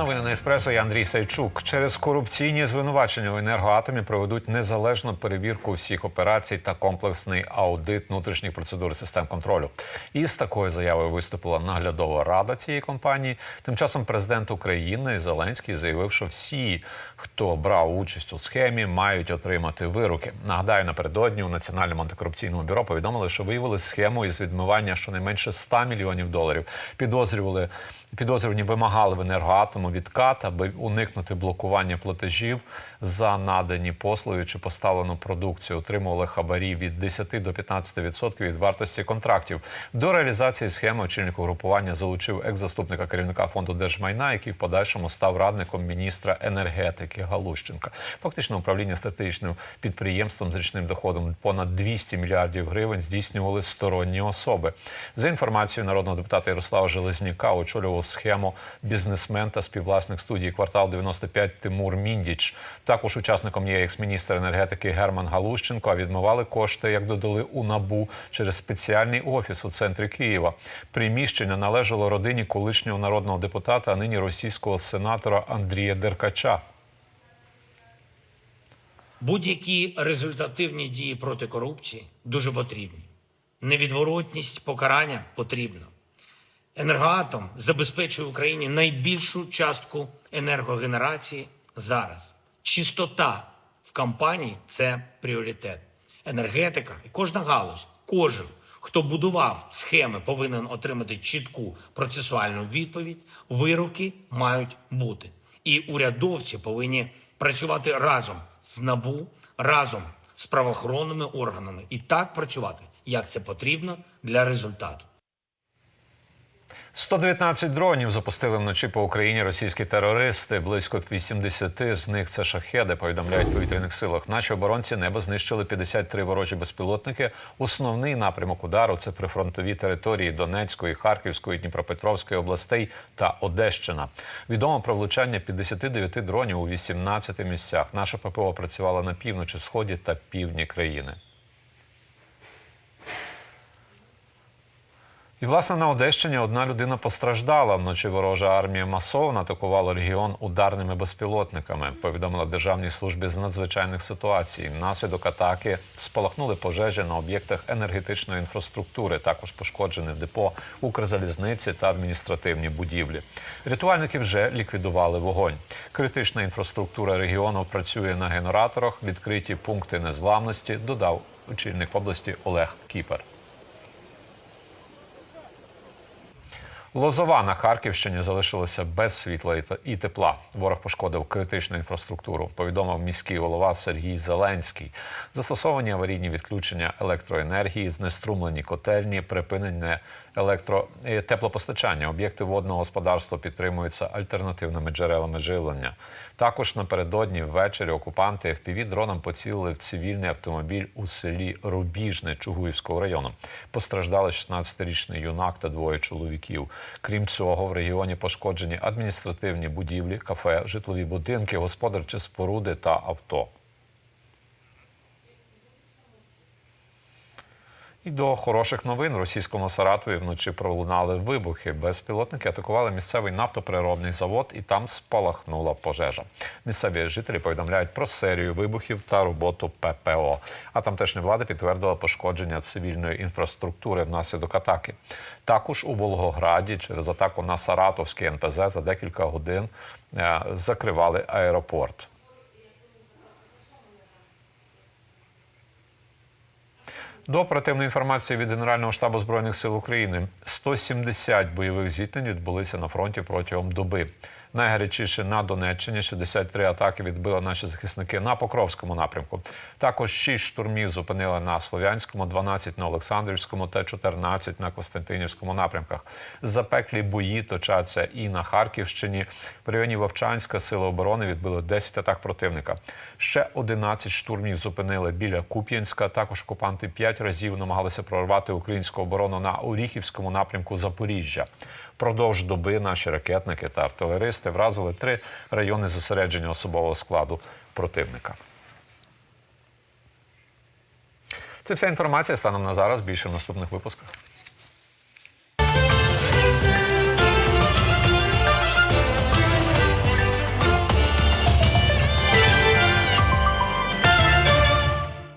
Новини на еспресо. Я Андрій Сайчук. Через корупційні звинувачення у енергоатомі проведуть незалежну перевірку всіх операцій та комплексний аудит внутрішніх процедур систем контролю. І з такою заявою виступила наглядова рада цієї компанії. Тим часом президент України Зеленський заявив, що всі, хто брав участь у схемі, мають отримати вироки. Нагадаю, напередодні у Національному антикорупційному бюро повідомили, що виявили схему із відмивання щонайменше 100 мільйонів доларів. Підозрювали підозрювані вимагали в енергоатому відкат, аби уникнути блокування платежів за надані послуги чи поставлену продукцію. Отримували хабарі від 10 до 15% від вартості контрактів. До реалізації схеми очільник угрупування залучив екс-заступника керівника фонду держмайна, який в подальшому став радником міністра енергетики Галущенка. Фактично, управління стратегічним підприємством з річним доходом понад 200 мільярдів гривень здійснювали сторонні особи. За інформацією народного депутата Ярослава Железняка, очолював схему бізнесмен та співвласник студії квартал 95 Тимур Міндіч. Також учасником є екс-міністр енергетики Герман Галущенко. А відмивали кошти, як додали у набу через спеціальний офіс у центрі Києва. Приміщення належало родині колишнього народного депутата, а нині російського сенатора Андрія Деркача. Будь-які результативні дії проти корупції дуже потрібні. Невідворотність покарання потрібна. Енергоатом забезпечує Україні найбільшу частку енергогенерації зараз. Чистота в компанії це пріоритет. Енергетика і кожна галузь, кожен, хто будував схеми, повинен отримати чітку процесуальну відповідь. Вироки мають бути. І урядовці повинні працювати разом з НАБУ, разом з правоохоронними органами і так працювати, як це потрібно для результату. 119 дронів запустили вночі по Україні російські терористи. Близько 80 з них це шахеди. Повідомляють в повітряних силах. Наші оборонці небо знищили 53 ворожі безпілотники. Основний напрямок удару це прифронтові території Донецької, Харківської, Дніпропетровської областей та Одещина. Відомо про влучання 59 дронів у 18 місцях. Наша ППО працювала на півночі, сході та півдні країни. І, власне, на Одещині одна людина постраждала. Вночі ворожа армія масово атакувала регіон ударними безпілотниками. Повідомила Державній службі з надзвичайних ситуацій. Внаслідок атаки спалахнули пожежі на об'єктах енергетичної інфраструктури. Також пошкоджене депо Укрзалізниці та адміністративні будівлі. Рятувальники вже ліквідували вогонь. Критична інфраструктура регіону працює на генераторах. Відкриті пункти незламності. Додав очільник області Олег Кіпер. Лозова на Харківщині залишилася без світла і тепла. Ворог пошкодив критичну інфраструктуру. Повідомив міський голова Сергій Зеленський. Застосовані аварійні відключення електроенергії, знеструмлені котельні, припинення електро е, теплопостачання. Об'єкти водного господарства підтримуються альтернативними джерелами живлення. Також напередодні ввечері окупанти fpv дроном поцілили в цивільний автомобіль у селі Рубіжне Чугуївського району. Постраждали 16-річний юнак та двоє чоловіків. Крім цього, в регіоні пошкоджені адміністративні будівлі, кафе, житлові будинки, господарчі споруди та авто. І до хороших новин в російському Саратові вночі пролунали вибухи. Безпілотники атакували місцевий нафтопереробний завод, і там спалахнула пожежа. Місцеві жителі повідомляють про серію вибухів та роботу ППО. А тамтешня влада підтвердила пошкодження цивільної інфраструктури внаслідок атаки. Також у Волгограді через атаку на Саратовський НПЗ за декілька годин е, закривали аеропорт. До оперативної інформації від Генерального штабу збройних сил України 170 бойових зіткнень відбулися на фронті протягом доби. Найгарячіше на Донеччині 63 атаки відбили наші захисники на Покровському напрямку. Також 6 штурмів зупинили на Слов'янському, 12 на Олександрівському та 14 на Костянтинівському напрямках. Запеклі бої точаться і на Харківщині. В районі Вовчанська сили оборони відбили 10 атак противника. Ще 11 штурмів зупинили біля Куп'янська. Також окупанти 5 разів намагалися прорвати українську оборону на Оріхівському напрямку Запоріжжя. Продовж доби наші ракетники та артилеристи вразили три райони зосередження особового складу противника. Це вся інформація станом на зараз. Більше в наступних випусках.